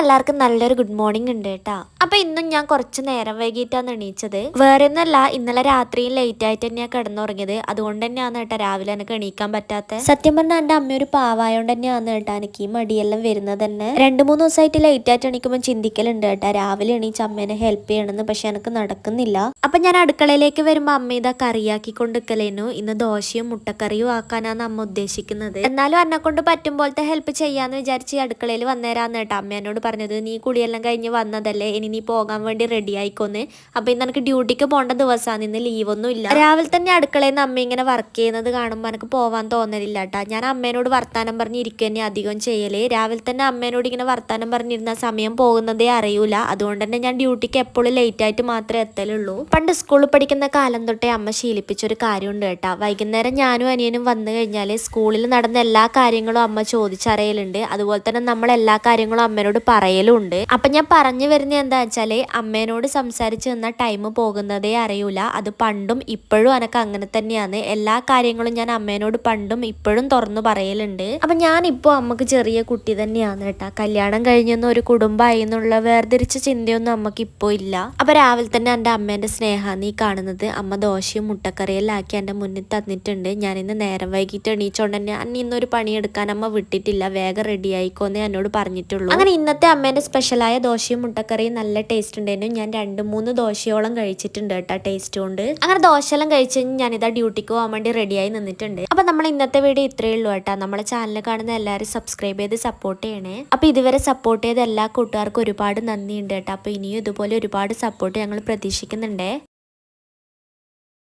എല്ലാവർക്കും നല്ലൊരു good morning ഉണ്ട് കേട്ടാ. അപ്പൊ ഇന്നും ഞാൻ കുറച്ച് നേരം വൈകിട്ടാണ് എണീച്ചത്. വേറെ ഒന്നല്ല ഇന്നലെ രാത്രിയും ലേറ്റ് ആയിട്ട് തന്നെയാണ് കിടന്നുറങ്ങിയത്. അതുകൊണ്ട് തന്നെയാണ് കേട്ടോ രാവിലെ എനിക്ക് എണീക്കാൻ പറ്റാത്ത. സത്യം പറഞ്ഞാൽ എന്റെ അമ്മ ഒരു പാവായോണ്ട് തന്നെയാണ് കേട്ടാ എനിക്ക് ഈ മടിയെല്ലാം വരുന്നത് തന്നെ. രണ്ടു മൂന്ന് ദിവസമായിട്ട് ലേറ്റ് ആയിട്ട് എണീക്കുമ്പോൾ ചിന്തിക്കലുണ്ട് കേട്ടാ. രാവിലെ എണീച്ച് അമ്മേനെ ഹെൽപ്പ് ചെയ്യണമെന്ന് പക്ഷെ എനിക്ക് നടക്കുന്നില്ല. അപ്പൊ ഞാൻ അടുക്കളയിലേക്ക് വരുമ്പോ അമ്മ ഇതാ കറിയാക്കി കൊണ്ടിരിക്കലേനു ഇന്ന് ദോശയും മുട്ടക്കറിയും ആക്കാനാണ് അമ്മ ഉദ്ദേശിക്കുന്നത്. എന്നാലും എന്നെ കൊണ്ട് പറ്റും പോലത്തെ ഹെൽപ്പ് ചെയ്യാന്ന് വിചാരിച്ച് അടുക്കളയിൽ വന്നേരാന്ന് കേട്ടോ അമ്മ എന്നോട് പറഞ്ഞത് നീ കുളിയെല്ലാം കഴിഞ്ഞ് വന്നതല്ലേ ഇനി നീ പോകാൻ വേണ്ടി റെഡി ആയിക്കോന്ന്. അപ്പൊ ഇന്ന് എനിക്ക് ഡ്യൂട്ടിക്ക് പോകേണ്ട ദിവസമാണ് ഇന്ന് ലീവൊന്നും ഇല്ല. രാവിലെ തന്നെ അടുക്കളയിൽ നിന്ന് അമ്മ ഇങ്ങനെ വർക്ക് ചെയ്യുന്നത് കാണുമ്പോൾ എനിക്ക് പോകാൻ തോന്നലില്ല കേട്ടോ ഞാൻ അമ്മേനോട് വർത്താനം പറഞ്ഞിരിക്കുക തന്നെ അധികം ചെയ്യലേ. രാവിലെ തന്നെ അമ്മേനോട് ഇങ്ങനെ വർത്താനം പറഞ്ഞിരുന്ന സമയം പോകുന്നതേ അറിയൂല. അതുകൊണ്ട് തന്നെ ഞാൻ ഡ്യൂട്ടിക്ക് എപ്പോഴും ലേറ്റ് ആയിട്ട് മാത്രമേ എത്തലുള്ളൂ. പണ്ട് സ്കൂളിൽ പഠിക്കുന്ന കാലം തൊട്ടേ അമ്മ ശീലിപ്പിച്ച ഒരു കാര്യമുണ്ട് കേട്ടോ വൈകുന്നേരം ഞാനും അനിയനും വന്നു കഴിഞ്ഞാൽ സ്കൂളിൽ നടന്ന എല്ലാ കാര്യങ്ങളും അമ്മ ചോദിച്ചറിയലുണ്ട്. അതുപോലെ തന്നെ നമ്മൾ എല്ലാ കാര്യങ്ങളും അമ്മേനോട് പറയലും ഉണ്ട് അപ്പൊ ഞാൻ പറഞ്ഞു വരുന്നത് എന്താ വെച്ചാൽ അമ്മേനോട് സംസാരിച്ചു നിന്ന ടൈം പോകുന്നതേ അറിയൂല. അത് പണ്ടും ഇപ്പോഴും എനക്ക് അങ്ങനെ തന്നെയാണ്. എല്ലാ കാര്യങ്ങളും ഞാൻ അമ്മേനോട് പണ്ടും ഇപ്പോഴും തുറന്നു പറയലുണ്ട്. അപ്പൊ ഞാൻ ഇപ്പോ അമ്മയ്ക്ക് ചെറിയ കുട്ടി തന്നെയാണ് കേട്ടാ. കല്യാണം കഴിഞ്ഞൊന്നും ഒരു കുടുംബമായി എന്നുള്ള വേർതിരിച്ച ചിന്തയൊന്നും അമ്മയ്ക്ക് ഇപ്പോ ഇല്ല. അപ്പൊ രാവിലെ തന്നെ എന്റെ അമ്മേന്റെ സ്നേഹാന്ന് ഈ കാണുന്നത്. അമ്മ ദോശയും മുട്ടക്കറിയെല്ലാം ആക്കി എന്റെ മുന്നിൽ തന്നിട്ടുണ്ട്. ഞാൻ ഇന്ന് നേരം വൈകിട്ട് എണീച്ചോണ്ട് തന്നെ അന്ന് ഇന്നൊരു പണിയെടുക്കാൻ അമ്മ വിട്ടിട്ടില്ല. വേഗം റെഡി ആയിക്കോന്നേ എന്നോട് പറഞ്ഞിട്ടുള്ളൂ. അങ്ങനെ ഇന്നത്തെ അമ്മേന്റെ സ്പെഷ്യലായ ദോശയും മുട്ടക്കറിയും നല്ല ടേസ്റ്റ് ഉണ്ടായിരുന്നു. ഞാൻ രണ്ട് മൂന്ന് ദോശയോളം കഴിച്ചിട്ടുണ്ട് കേട്ടോ ടേസ്റ്റ് കൊണ്ട്. അങ്ങനെ ദോശയെല്ലാം കഴിച്ച് കഴിഞ്ഞ് ഞാനിതാ ഡ്യൂട്ടിക്ക് പോകാൻ വേണ്ടി റെഡിയായി നിന്നിട്ടുണ്ട്. അപ്പം നമ്മൾ ഇന്നത്തെ വീഡിയോ ഇത്രയേ ഉള്ളൂ കേട്ടോ. നമ്മളെ ചാനൽ കാണുന്ന എല്ലാവരും സബ്സ്ക്രൈബ് ചെയ്ത് സപ്പോർട്ട് ചെയ്യണേ. അപ്പം ഇതുവരെ സപ്പോർട്ട് ചെയ്ത എല്ലാ കൂട്ടുകാർക്കും ഒരുപാട് നന്ദിയുണ്ട് കേട്ടോ. അപ്പോൾ ഇനിയും ഇതുപോലെ ഒരുപാട് സപ്പോർട്ട് ഞങ്ങൾ പ്രതീക്ഷിക്കുന്നുണ്ടേ.